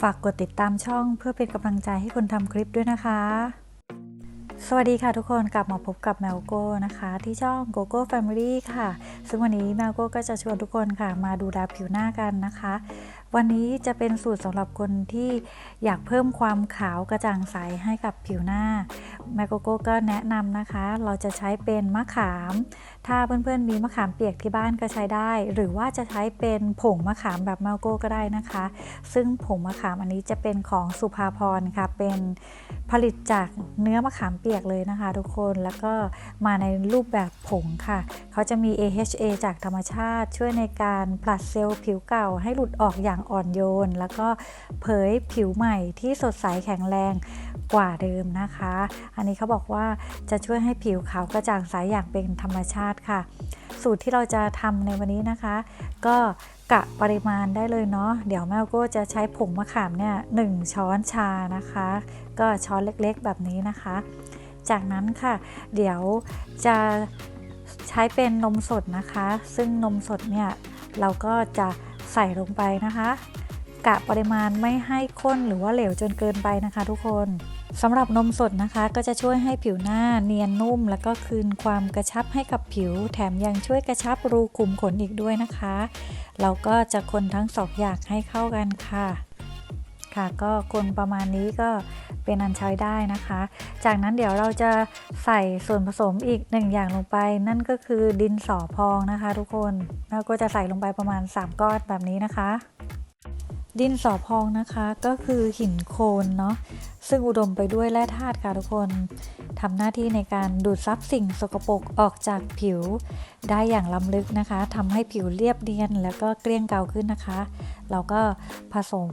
ฝากกดติดตามช่องเพื่อเป็นกำลังใจให้คนทำคลิปด้วยนะคะ สวัสดีค่ะทุกคนกลับมาพบกับแมวโก้นะคะ ที่ช่อง g o g o Family ค่ะ ซึ่งวันนี้แมวโก้ก็จะชวนทุกคนค่ะ มาดูแลผิวหน้ากันนะคะ วันนี้จะเป็นสูตรสำหรับคนที่อยากเพิ่มความขาวกระจ่างใสให้กับผิวหน้าแมวโกโก้ก็แนะนำนะคะ เราจะใช้เป็นมะขาม ถ้าเพื่อนๆมีมะขามเปียกที่บ้านก็ใช้ได้ หรือว่าจะใช้เป็นผงมะขามแบบแมวโก้ก็ได้นะคะ ซึ่งผงมะขามอันนี้จะเป็นของสุภาพรค่ะ เป็นผลิตจากเนื้อมะขามเปียกเลยนะคะ ทุกคนแล้วก็มาในรูปแบบผงค่ะ เขาจะมี AHA จากธรรมชาติ ช่วยในการผลัดเซลล์ผิวเก่าให้หลุดออกอย่างอ่อนโยน แล้วก็เผยผิวใหม่ที่สดใสแข็งแรงกว่าเดิมนะคะ อันนี้เขาบอกว่าจะช่วยให้ผิวขาวกระจ่างใสอย่างเป็นธรรมชาติค่ะ สูตรที่เราจะทำในวันนี้นะคะ ก็กะปริมาณได้เลยเนาะ เดี๋ยวแม่ก็จะใช้ผงมะขามเนี่ยหช้อนชานะคะ ก็ช้อนเล็กๆแบบนี้นะคะ จากนั้นค่ะ เดี๋ยวจะใช้เป็นนมสดนะคะ ซึ่งนมสดเนี่ยเราก็จะ ใส่ลงไปนะคะ กะปริมาณไม่ให้ข้นหรือว่าเหลวจนเกินไปนะคะ ทุกคนสำหรับนมสดนะคะ ก็จะช่วยให้ผิวหน้าเนียนนุ่ม แล้วก็คืนความกระชับให้กับผิว แถมยังช่วยกระชับรูขุมขนอีกด้วยนะคะ เราก็จะคนทั้งสองอย่างให้เข้ากันค่ะ ค่ะก็คนประมาณนี้ก็ เป็นอันใช้ได้นะคะ จากนั้นเดี๋ยวเราจะใส่ส่วนผสมอีกหนึ่งอย่างลงไป นั่นก็คือดินสอพองนะคะ ทุกคนแล้วก็จะใส่ลงไปประมาณ 3 ก้อนแบบนี้นะคะ ดินสอพองนะคะก็คือหินโคลนเนาะซึ่งอุดมไปด้วยแร่ธาตุค่ะทุกคนทำหน้าที่ในการดูดซับสิ่งสกปรกออกจากผิว ได้อย่างล้ำลึกนะคะทำให้ผิวเรียบเนียนแล้วก็เกลี้ยงเกาขึ้นนะคะ เราก็ผสม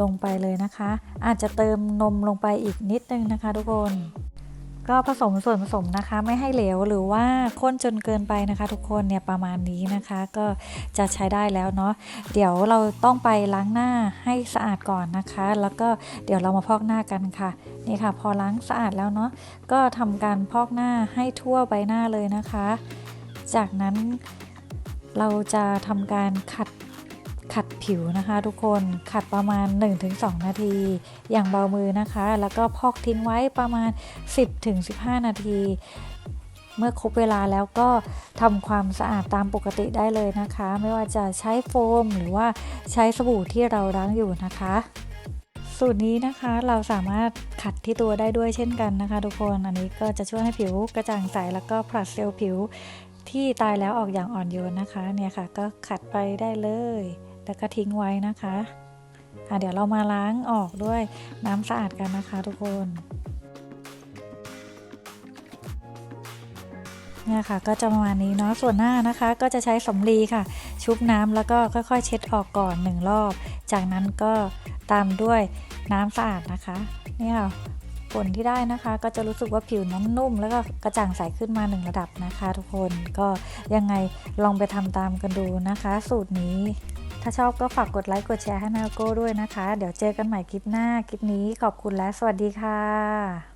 ลงไปเลยนะคะ อาจจะเติมนมลงไปอีกนิดนึงนะคะ ทุกคน ก็ผสมส่วนผสมนะคะ ไม่ให้เหลวหรือว่าข้นจนเกินไปนะคะ ทุกคนเนี่ยประมาณนี้นะคะ ก็จะใช้ได้แล้วเนาะเดี๋ยวเราต้องไปล้างหน้าให้สะอาดก่อนนะคะ แล้วก็เดี๋ยวเรามาพอกหน้ากันค่ะนี่ค่ะ พอล้างสะอาดแล้วเนาะก็ทำการพอกหน้าให้ทั่วใบหน้าเลยนะคะ จากนั้นเราจะทำการขัด ขัดผิวนะคะทุกคนขัดประมาณ 1-2 นาที อย่างเบามือนะคะ แล้วก็พอกทิ้งไว้ประมาณ 10-15 นาที เมื่อครบเวลาแล้วก็ทำความสะอาดตามปกติได้เลยนะคะ ไม่ว่าจะใช้โฟมหรือว่าใช้สบู่ที่เราล้างอยู่นะคะสูตรนี้นะคะเราสามารถขัดที่ตัวได้ด้วยเช่นกันนะคะ ทุกคนอันนี้ก็จะช่วยให้ผิวกระจ่างใสแล้วก็ผลัดเซลล์ผิวที่ตายแล้วออกอย่างอ่อนโยนนะคะเนี่ยค่ะ ก็ขัดไปได้เลย แล้วก็ทิ้งไว้นะคะะเดี๋ยวเรามาล้างออกด้วยน้ำสะอาดกันนะคะทุกคนเนี่ยค่ะก็จะประมาณนี้เนาะส่วนหน้านะคะ ก็จะใช้สำลีค่ะ ชุบน้ำแล้วก็ค่อยๆ เช็ดออกก่อนหนึ่งรอบ จากนั้นก็ตามด้วยน้ำสะอาดนะคะ เนี่ยผลที่ได้นะคะก็จะรู้สึกว่าผิวน้ำนุ่ม แล้วก็กระจ่างใสขึ้นมาหนึ่งระดับนะคะ ทุกคนก็ยังไงลองไปทำตามกันดูนะคะ สูตรนี้ ถ้าชอบก็ฝากกดไลค์ กดแชร์ให้แมวโก้ด้วยนะคะ เดี๋ยวเจอกันใหม่คลิปหน้า คลิปนี้ขอบคุณและสวัสดีค่ะ